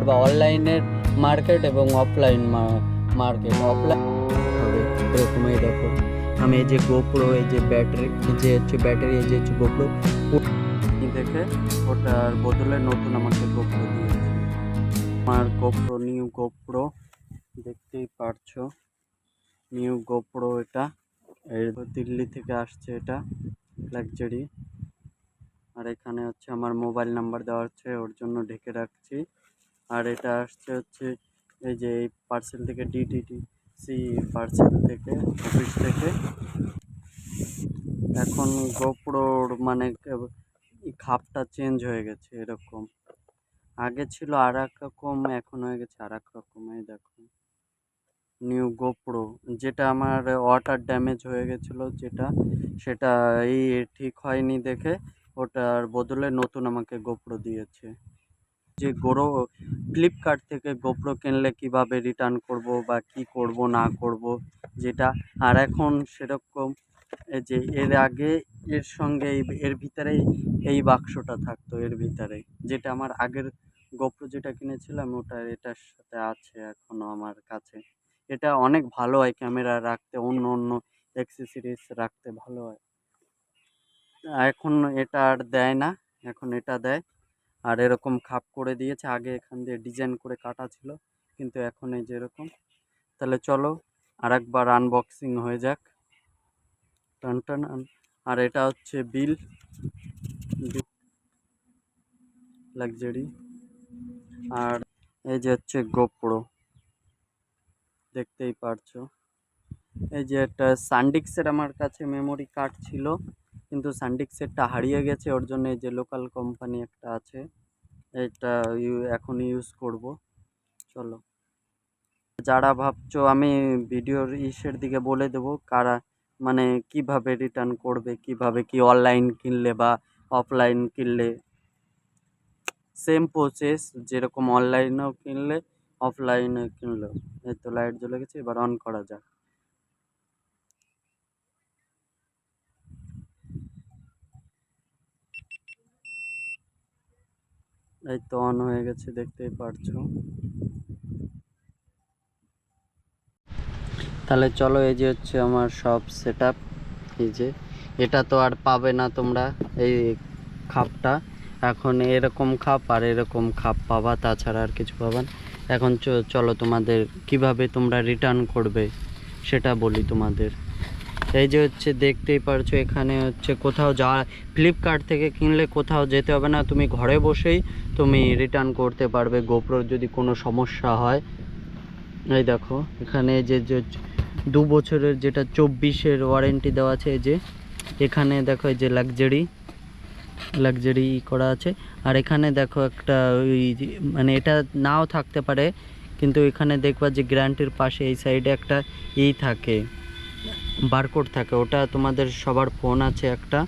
পারবা অনলাইনের মার্কেট এবং অফলাইন মার্কেট, অফলাইন এরকম এই দেখো। আমি এই যে গোপ্রো এই যে ব্যাটারি যে হচ্ছে ব্যাটারি, এই যে হচ্ছে গোপ্রো দেখে, ওটার বদলে নতুন আমাকে গোপ্রো দিয়েছে। আমার গোপ্রো নিউ গোপ্রো দেখতেই পারছ। নিউ গোপ্রো এটা দিল্লি থেকে আসছে এটা লাক্সারি আর এখানে হচ্ছে আমার মোবাইল নাম্বার দেওয়া হচ্ছে, ওর জন্য ঢেকে রাখছি। আর এটা আসছে হচ্ছে এই যে এই পার্সেল থেকে ডিটিটি সি পার্সেল থেকে অফিস থেকে। এখন গোপ্রোর মানে খাপটা চেঞ্জ হয়ে গেছে এরকম। আগে ছিল আর এক রকম, এখন হয়ে গেছে আর এক রকম, এই দেখো। নিউ গোপ্রো যেটা আমার ওয়াটার ড্যামেজ হয়ে গেছিল যেটা, সেটা এই ঠিক হয়নি দেখে, ওটার বদলে নতুন আমাকে গোপ্রো দিয়েছে। যে গোরো ফ্লিপকার্ট থেকে গোপ্রো কিনলে কীভাবে রিটার্ন করব বা কি করব, না করব, যেটা, আর এখন সেরকম যে এর আগে এর সঙ্গে এর ভিতরে এই বাক্সটা থাকতো, এর ভিতরে। যেটা আমার আগের গোপ্রো যেটা কিনেছিলাম, ওটা, এটার সাথে আছে এখনও আমার কাছে। এটা অনেক ভালো হয় ক্যামেরা রাখতে, অন্য অন্য অ্যাক্সেসরিজ রাখতে ভালো হয়। এখন এটা আর দেয় না, এখন এটা দেয়। আর এরকম খাপ করে দিয়েছে। আগে এখান দিয়ে ডিজাইন করে কাটা ছিল, কিন্তু এখন এই যে এরকম। তাহলে চলো আর একবার আনবক্সিং হয়ে যাক। টান টান আর এটা হচ্ছে বিল। লাক্সারি আর এই যে হচ্ছে গোপ্রো দেখতেই পারছ। এই যে একটা সানডিক্সের আমার কাছে মেমোরি কার্ড ছিল। কিন্তু সানডিক্সেরটা হারিয়ে গেছে, ওর জন্য যে লোকাল কোম্পানি একটা আছে, এটা এখন ইউজ করব। চলো। যারা ভাবছ আমি ভিডিওর ইসের দিকে বলে দেবো, কারা মানে কীভাবে রিটার্ন করবে, কীভাবে কি অনলাইন কিনলে বা অফলাইন কিনলে সেম প্রসেস যেরকম অনলাইনেও কিনলে অফলাইনে কিনলেও। এই তো লাইট জ্বলে গেছে, এবার অন করা যাক। এই তো অন হয়ে গেছে, দেখতেই পারছ। তাহলে চলো, এই যে হচ্ছে আমার সব সেট এই যে, এটা তো আর পাবে না তোমরা, এই খাপটা। এখন এরকম খাপ আর এরকম খাপ পাবা, তাছাড়া আর কিছু পাবা এখন চলো তোমাদের, কীভাবে তোমরা রিটার্ন করবে, সেটা বলি তোমাদের। এই যে হচ্ছে দেখতেই পারছ, এখানে হচ্ছে কোথাও যাওয়া ফ্লিপকার্ট থেকে কিনলে কোথাও যেতে হবে না, তুমি ঘরে বসেই তুমি রিটার্ন করতে পারবে গোপ্রোর যদি কোনো সমস্যা হয়। এই দেখো, এখানে যে যে দু বছরের যেটা চব্বিশের ওয়ারেন্টি দেওয়া আছে, এই যে, এখানে দেখো এই যে লাক্সারি লাক্সারি করা আছে। আর এখানে দেখো একটা ওই মানে এটা নাও থাকতে পারে, কিন্তু এখানে দেখবা যে গ্যারান্টির পাশে এই সাইডে একটা ই থাকে। বারকোড থাকে, ওটা তোমাদের সবার ফোন আছে একটা।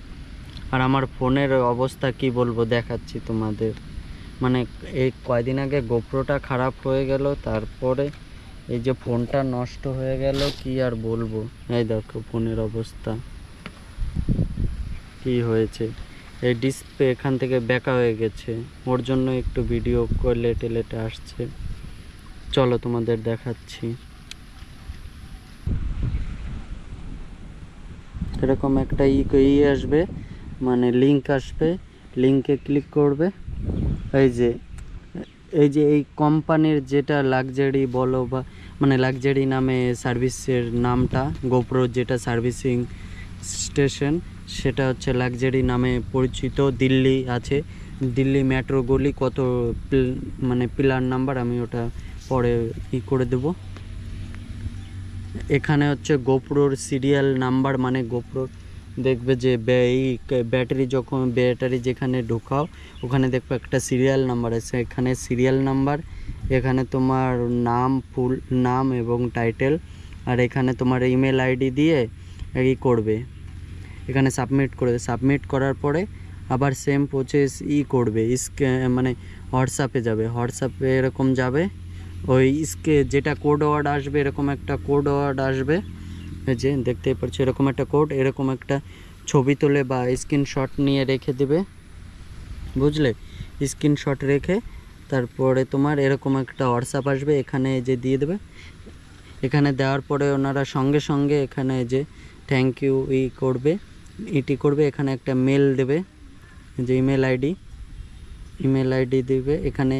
আর আমার ফোনের অবস্থা কি বলব দেখাচ্ছি তোমাদের। মানে এই কয়দিন আগে গোপ্রোটা খারাপ হয়ে গেল, তারপরে এই যে ফোনটা নষ্ট হয়ে গেল, কি আর বলব? এই দেখো ফোনের অবস্থা। কি হয়েছে? এই ডিসপ্লে এখান থেকে বেঁকা হয়ে গেছে। ওর জন্য একটু ভিডিও লেটে লেটে আসছে। চলো তোমাদের দেখাচ্ছি। এরকম একটা ই ই আসবে মানে লিংক আসবে লিংকে ক্লিক করবে। এই যে এই যে এই কোম্পানির যেটা লাক্সারি বলো বা মানে লাক্সারি নামে সার্ভিসের নামটা গোপ্রো যেটা সার্ভিসিং স্টেশন সেটা হচ্ছে লাক্সারি নামে পরিচিত। দিল্লি আছে। দিল্লি মেট্রোগুলি কত মানে পিলার নাম্বার আমি ওটা পরে ই করে দেবো। এখানে হচ্ছে গোপ্রোর সিরিয়াল নাম্বার মানে গোপ্রোর। দেখবে যে এই ব্যাটারি যখন, ব্যাটারি যেখানে ঢোকাও, ওখানে দেখবে একটা সিরিয়াল নাম্বার আছে। এখানে সিরিয়াল নাম্বার, এখানে তোমার নাম, ফুল, নাম এবং টাইটেল, আর এখানে তোমার ইমেল আইডি দিয়ে ই করবে। এখানে সাবমিট করবে। সাবমিট করার পরে আবার সেম প্রসেস ই করবে। মানে হোয়াটসঅ্যাপে যাবে। হোয়াটসঅ্যাপে এরকম যাবে ওই স্কে যেটা কোড ওয়ার্ড আসবে, এরকম একটা কোড ওয়ার্ড আসবে। যে দেখতেই পাচ্ছ, এরকম একটা কোড, এরকম একটা ছবি তুলে বা স্ক্রিনশট নিয়ে রেখে দেবে। বুঝলে? স্ক্রিনশট রেখে তারপরে তোমার এরকম একটা হোয়াটসঅ্যাপ আসবে, এখানে যে দিয়ে দেবে। এখানে দেওয়ার পরে ওনারা সঙ্গে সঙ্গে এখানে যে থ্যাংক ইউ ই করবে ইটি করবে, এখানে একটা মেল দেবে। যে ইমেল আইডি ইমেল আইডি দিবে, এখানে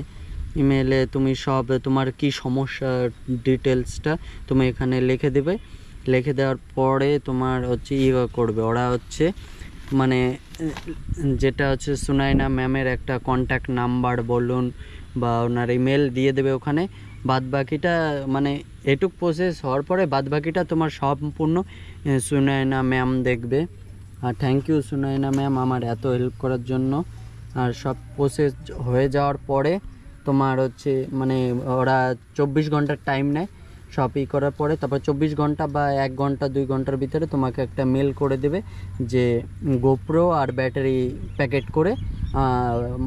ইমেলে তুমি সব তোমার কি সমস্যা ডিটেলসটা তুমি এখানে লিখে দেবে। লিখে দেওয়ার পরে তোমার হচ্ছে ই করবে। ওরা হচ্ছে মানে যেটা হচ্ছে সুনাইনা ম্যামের একটা কন্ট্যাক্ট নাম্বার বলুন বা ওনার ইমেল দিয়ে দেবে ওখানে। বাদ বাকিটা মানে এটুক প্রসেস হওয়ার পরে বাদ বাকিটা তোমার সম্পূর্ণ আহ, সুনাইনা ম্যাম দেখবে। আর থ্যাংক ইউ সুনাইনা ম্যাম আমার এত হেল্প করার জন্য। আর সব প্রসেস হয়ে যাওয়ার পরে তোমার হচ্ছে মানে ওরা চব্বিশ ঘণ্টার টাইম নেয় ই করার পরে। তারপর চব্বিশ ঘণ্টা বা এক ঘণ্টা, দুই ঘণ্টার ভিতরে তোমাকে একটা মেল করে দেবে যে গোপ্রো আর ব্যাটারি প্যাকেট করে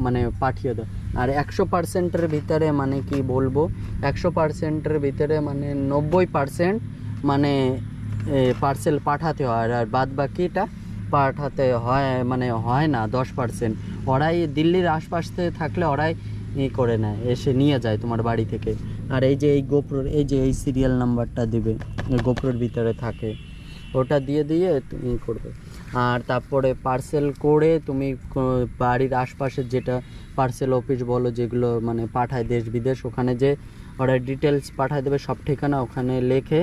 মানে পাঠিয়ে দাও। আর একশো পার্সেন্টের ভিতরে মানে কি বলব, একশো পার্সেন্টের ভিতরে মানে নব্বই পার্সেন্ট মানে পার্সেল পাঠাতে হয়। আর বাদ বাকিটা পাঠাতে হয় মানে হয় না দশ পার্সেন্ট ওরাই দিল্লির আশপাশ থেকে থাকলে ওরাই ই করে নেয়, এসে নিয়ে যায় তোমার বাড়ি থেকে। আর এই যে এই গোপ্রোর, এই যে এই সিরিয়াল নাম্বারটা দিবে গোপ্রোর ভিতরে থাকে, ওটা দিয়ে দিয়ে ই করবে। আর তারপরে পার্সেল করে তুমি বাড়ির আশপাশের যেটা পার্সেল অফিস বলো, যেগুলো মানে পাঠায় দেশ বিদেশ, ওখানে যে ওরা ডিটেলস পাঠায় দেবে, সব ঠিকানা ওখানে লেখে,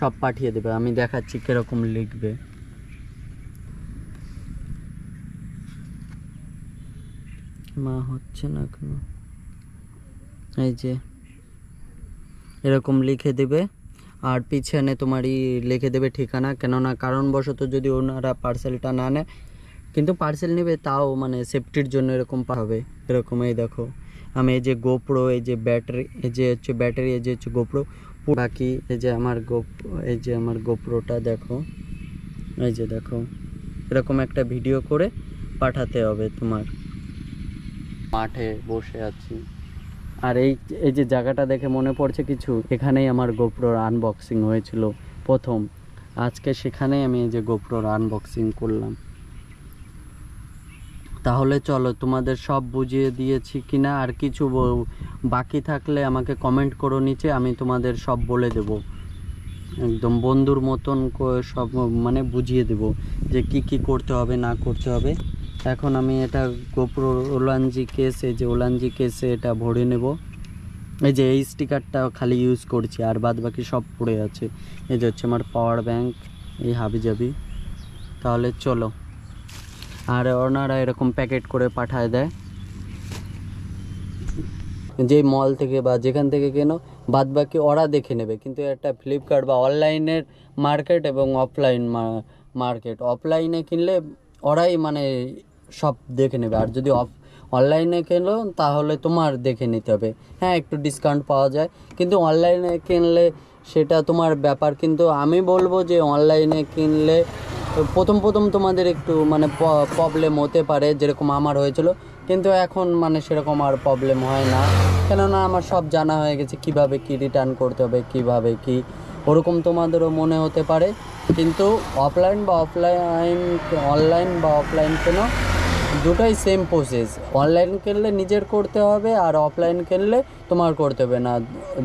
সব পাঠিয়ে দেবে। আমি দেখাচ্ছি কীরকম লিখবে। মা হচ্ছে না কেন এই যে, এরকম লিখে দেবে। আর পিছনে তোমারই লিখে দেবে ঠিকানা, কেননা কারণবশত যদি ওনারা পার্সেলটা না নেয়, কিন্তু পার্সেল নেবে তাও মানে সেফটির জন্য এরকম পাবে এরকম এই দেখো, আমি এই যে গোপ্রো এই যে ব্যাটারি এই যে হচ্ছে ব্যাটারি এই যে হচ্ছে গোপ্রো বাকি এই যে আমার গোপ এই যে আমার গোপ্রোটা দেখো, এই যে দেখো, এরকম একটা ভিডিও করে পাঠাতে হবে তোমার। মাঠে বসে আছি। আর এই এই যে জায়গাটা দেখে মনে পড়ছে কিছু, এখানেই আমার গোপ্রোর আনবক্সিং হয়েছিল প্রথম। আজকে সেখানেই আমি এই যে গোপ্রোর আনবক্সিং করলাম। তাহলে চলো, তোমাদের সব বুঝিয়ে দিয়েছি কিনা, আর কিছু বাকি থাকলে আমাকে কমেন্ট করো নিচে, আমি তোমাদের সব বলে দেব। একদম বন্ধুর মতন সব মানে বুঝিয়ে দেব যে কি কি করতে হবে, না করতে হবে। এখন আমি এটা গোপ্রো ওলানজি কেস এই যে ওলানজি কেসে এটা ভরে নেব। এই যে এই স্টিকারটা খালি ইউজ করছি, আর বাদ বাকি সব পড়ে আছে। এই যে হচ্ছে আমার পাওয়ার ব্যাংক এই হাবি যাবি তাহলে চলো। আর ওনারা এরকম প্যাকেট করে পাঠায় দেয়। যে মল থেকে বা যেখান থেকে কেন বাদ বাকি ওরা দেখে নেবে। কিন্তু একটা ফ্লিপকার্ট বা অনলাইনের মার্কেট এবং অফলাইন মার্কেট অফলাইনে কিনলে ওরাই মানে সব দেখে নেবে। আর যদি অফ অনলাইনে কেনো, তাহলে তোমার দেখে নিতে হবে। হ্যাঁ একটু ডিসকাউন্ট পাওয়া যায়, কিন্তু অনলাইনে কিনলে সেটা তোমার ব্যাপার। কিন্তু আমি বলব যে অনলাইনে কিনলে, প্রথম প্রথম তোমাদের একটু মানে প্রবলেম হতে পারে, যেরকম আমার হয়েছিল। কিন্তু এখন মানে সেরকম আর প্রবলেম হয় না। কেননা আমার সব জানা হয়ে গেছে, কীভাবে কি রিটার্ন করতে হবে, কীভাবে কি। ওরকম তোমাদেরও মনে হতে পারে। কিন্তু অফলাইন বা অফলাইন অনলাইন বা অফলাইন কেন দুটোই সেম প্রসেস অনলাইন কিনলে নিজের করতে হবে আর অফলাইন কিনলে তোমার করতে হবে না।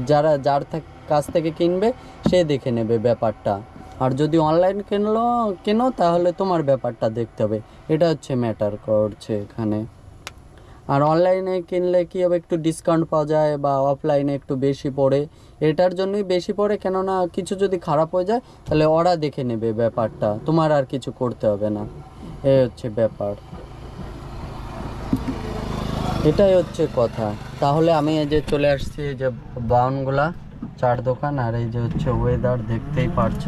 যারা, যার কাছ থেকে কিনবে, সে দেখে নেবে ব্যাপারটা। আর যদি অনলাইন কিনলো, কেনো, তাহলে তোমার ব্যাপারটা দেখতে হবে। এটা হচ্ছে ম্যাটার করছে এখানে। আর অনলাইনে কিনলে কি হবে, একটু ডিসকাউন্ট পাওয়া যায় বা অফলাইনে একটু বেশি পড়ে। এটার জন্যই বেশি পড়ে, কেননা কিছু যদি খারাপ হয়ে যায়, তাহলে ওরা দেখে নেবে ব্যাপারটা। তোমার আর কিছু করতে হবে না। এ হচ্ছে ব্যাপার। এটাই হচ্ছে কথা। তাহলে আমি এই যে চলে আসছি এই যে বাউনগুলা, চার দোকান, আর এই যে হচ্ছে ওয়েদার দেখতেই পারছ।